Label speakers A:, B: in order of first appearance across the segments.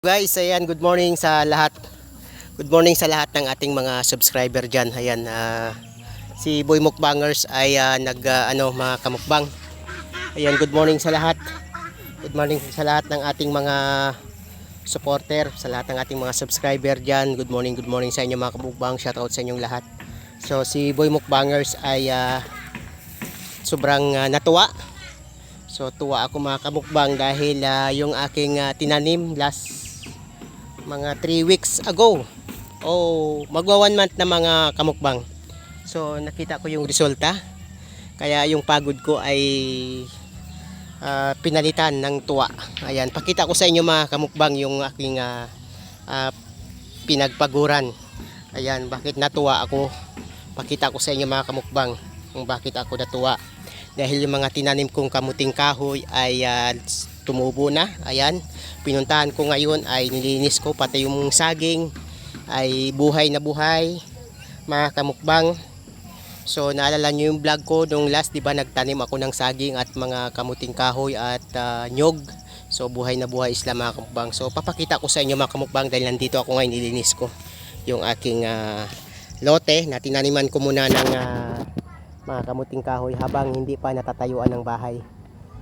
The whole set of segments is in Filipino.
A: Guys, ayan, good morning sa lahat. Good morning sa lahat ng ating mga subscriber diyan. Ayan, ah, si Boy Mukbangers ay ah, nag ah, ano, mga kamukbang. Ayan, good morning sa lahat. Good morning sa lahat ng ating mga supporter, sa lahat ng ating mga subscriber diyan. Good morning, good morning sa inyo mga kamukbang. Shout out sa inyong lahat. So si Boy Mukbangers ay ah, sobrang ah, natuwa So tuwa ako mga kamukbang dahil ah, yung aking ah, tinanim last mga 3 weeks ago. Oh, magwa 1 month na mga kamukbang. So nakita ko yung resulta. Kaya yung pagod ko ay ah, pinalitan ng tuwa. Ayan, pakita ko sa inyo mga kamukbang yung aking ah, ah, pinagpaguran. Ayan, bakit natuwa ako. Pakita ko sa inyo mga kamukbang kung bakit ako natuwa dahil yung mga tinanim kong kamuting kahoy ay ah, tumubo na. Ayan pinuntahan ko ngayon ay nilinis ko pati yung saging ay buhay na buhay mga kamukbang. So naalala nyo yung vlog ko nung last di ba nagtanim ako ng saging at mga kamuting kahoy at ah, nyog. So buhay na buhay isla mga kamukbang. So papakita ko sa inyo mga kamukbang dahil nandito ako ngayon nilinis ko yung aking ah, lote na tinaniman ko muna ng ah, mga kamuting kahoy habang hindi pa natatayuan ng bahay.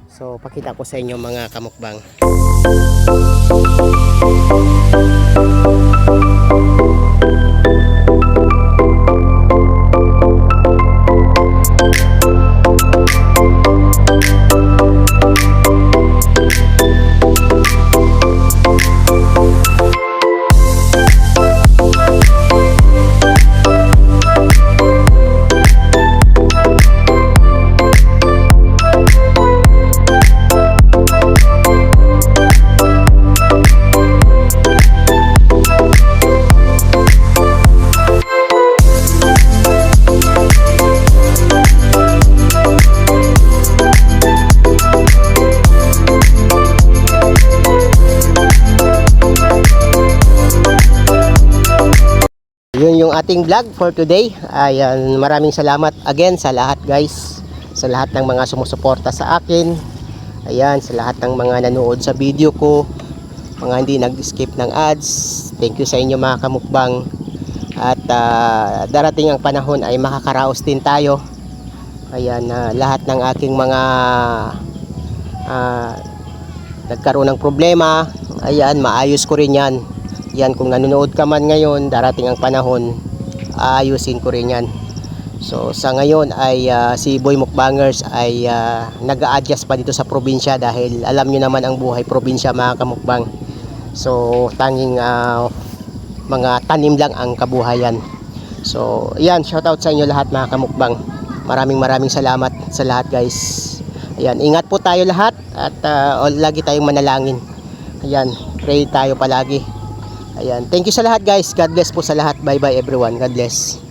A: So, pakita ko sa inyo mga kamukbang. Yun yung ating vlog for today. Ayan, maraming salamat again sa lahat guys. Sa lahat ng mga sumusuporta sa akin. Ayan, sa lahat ng mga nanood sa video ko. Mga hindi nag-skip ng ads. Thank you sa inyo mga kamukbang. At ah, darating ang panahon ay makakaraos din tayo. Ayan, ah, lahat ng aking mga ah, nagkaroon ng problema. Ayan, maayos ko rin yan. Yan, kung nanonood ka man ngayon, darating ang panahon, aayusin ko rin yan. So, sa ngayon ay ah, si Boy Mukbangers ay ah, nag-a-adjust pa dito sa probinsya dahil alam nyo naman ang buhay probinsya mga kamukbang. So, tanging ah, mga tanim lang ang kabuhayan. So, yan, shoutout sa inyo lahat mga kamukbang. Maraming maraming salamat sa lahat guys. Ayan, ingat po tayo lahat at ah, lagi tayong manalangin. Ayan, pray tayo palagi. Ayan, thank you sa lahat guys. God bless po sa lahat. Bye bye everyone. God bless.